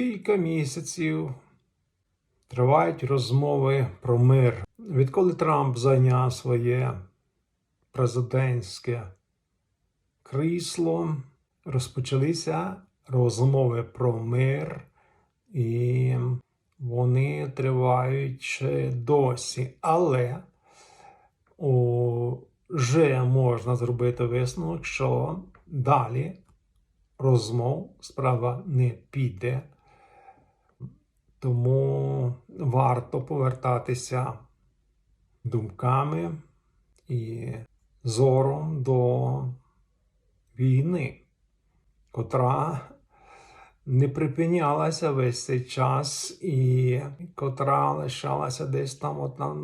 кілька місяців тривають розмови про мир. Відколи Трамп зайняв своє президентське крісло, розпочалися розмови про мир, і вони тривають ще досі. Але вже можна зробити висновок, що далі розмов справа не піде. Тому варто повертатися думками і зором до війни, котра не припинялася весь цей час, і котра лишалася десь там от на,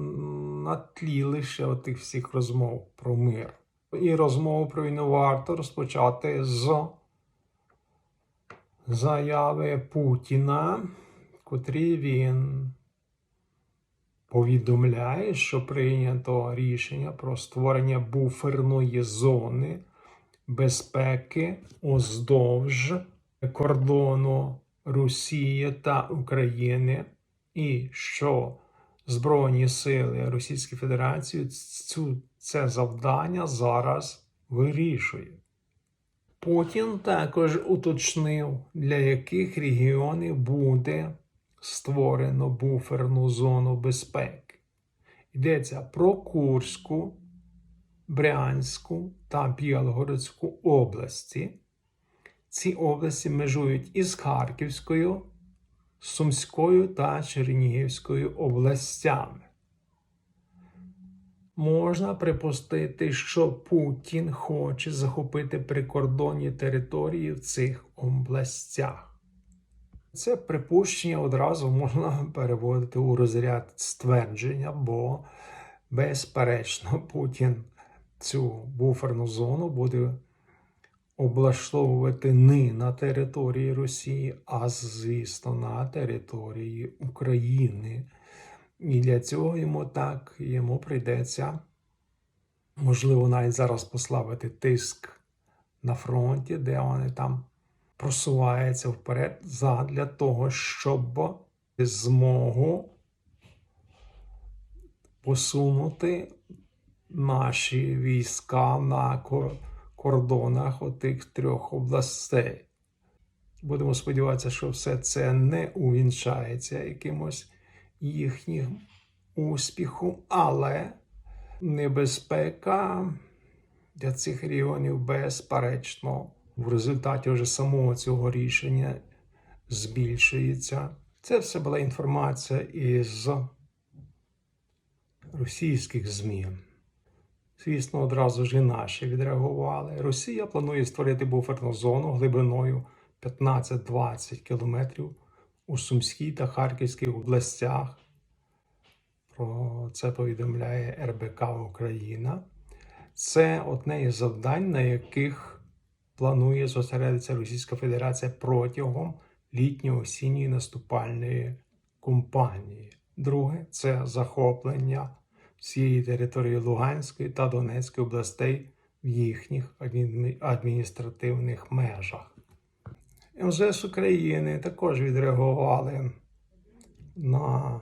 на тлі лише тих всіх розмов про мир. І розмову про війну варто розпочати з заяви Путіна, котрі він повідомляє, що прийнято рішення про створення буферної зони безпеки уздовж кордону Росії та України, і що Збройні сили Російської Федерації цю, це завдання зараз вирішують. Путін також уточнив, для яких регіонів буде створено буферну зону безпеки. Йдеться про Курську, Брянську та Білгородську області. Ці області межують із Харківською, Сумською та Чернігівською областями. Можна припустити, що Путін хоче захопити прикордонні території в цих областях. Це припущення одразу можна переводити у розряд ствердження, бо, безперечно, Путін цю буферну зону буде облаштовувати не на території Росії, а звісно, на території України. І для цього йому так йому прийдеться, можливо, навіть зараз послабити тиск на фронті, де вони там просуваються вперед, задля того, щоб змогу посунути наші війська на кордонах отих трьох областей. Будемо сподіватися, що все це не увінчається якимось їхнім успіхом, але небезпека для цих регіонів безперечно в результаті вже самого цього рішення збільшується. Це все була інформація із російських ЗМІ. Звісно, одразу ж і наші відреагували. Росія планує створити буферну зону глибиною 15-20 кілометрів у Сумській та Харківській областях. Про це повідомляє РБК Україна. Це одне із завдань, на яких планує зосередитися Російська Федерація протягом літньо-осінньої наступальної кампанії. Друге це захоплення всієї території Луганської та Донецької областей в їхніх адміністративних межах. МЗС України також відреагували на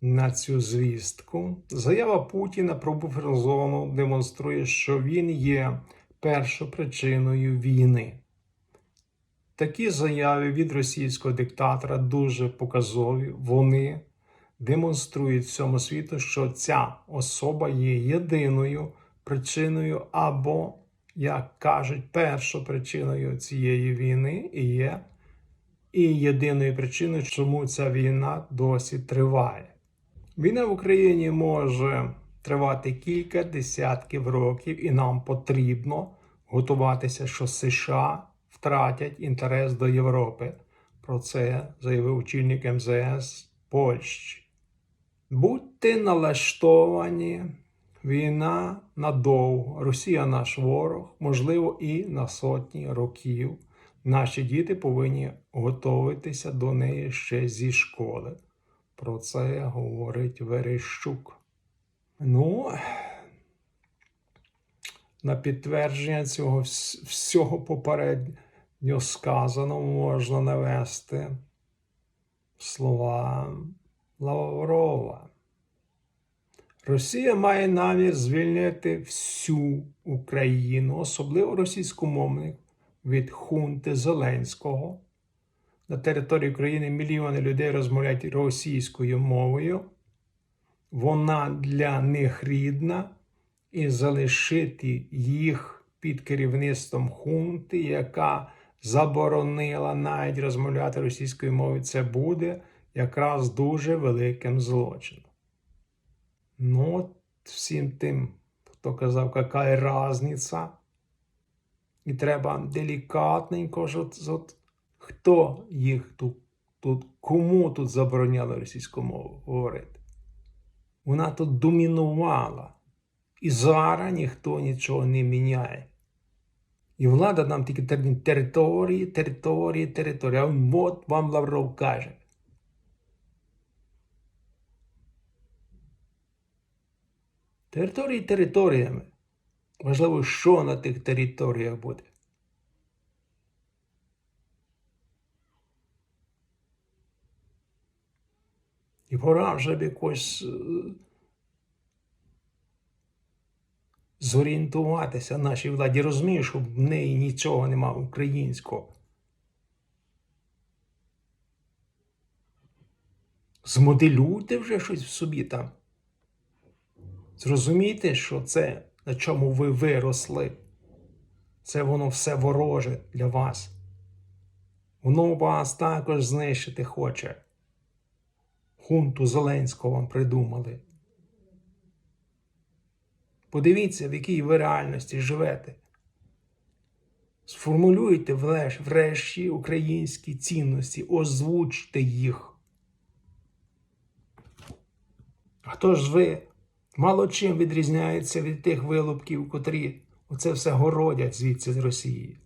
на цю звістку. Заява Путіна про буферну зону демонструє, що він є першопричиною війни. Такі заяви від російського диктатора дуже показові. Вони демонструють всьому світу, що ця особа є єдиною причиною або як кажуть, першопричиною цієї війни і є і єдиною причиною, чому ця війна досі триває. Війна в Україні може тривати кілька десятків років, і нам потрібно готуватися, що США втратять інтерес до Європи. Про це заявив очільник МЗС Польщі. Будьте налаштовані. Війна надовго, Росія наш ворог, можливо, і на сотні років. Наші діти повинні готуватися до неї ще зі школи. Про це говорить Верещук. Ну, на підтвердження цього всього попередньо сказаного можна навести слова Лаврова. Росія має намір звільнити всю Україну, особливо російськомовних, від хунти Зеленського. На території України мільйони людей розмовляють російською мовою. Вона для них рідна, і залишити їх під керівництвом хунти, яка заборонила навіть розмовляти російською мовою, це буде якраз дуже великим злочином. Ну, от всім тим, хто казав, яка разниця, і треба делікатненько, от, от, хто їх тут, тут, кому тут забороняли російську мову говорити. Вона тут домінувала. І зараз ніхто нічого не міняє. І влада нам тільки термін території, території, території. А от вам Лавров каже. Території територіями. Важливо, що на тих територіях буде. І пора вже якось зорієнтуватися нашій владі. Розумію, що в неї нічого нема українського. Змоделюйте вже щось в собі там. Зрозумійте, що це, на чому ви виросли, це воно все вороже для вас. Воно вас також знищити хоче. Хунту Зеленського вам придумали. Подивіться, в якій ви реальності живете. Сформулюйте врешті українські цінності, озвучте їх. А хто ж ви? Мало чим відрізняється від тих вилупків, котрі оце все городять звідси з Росії.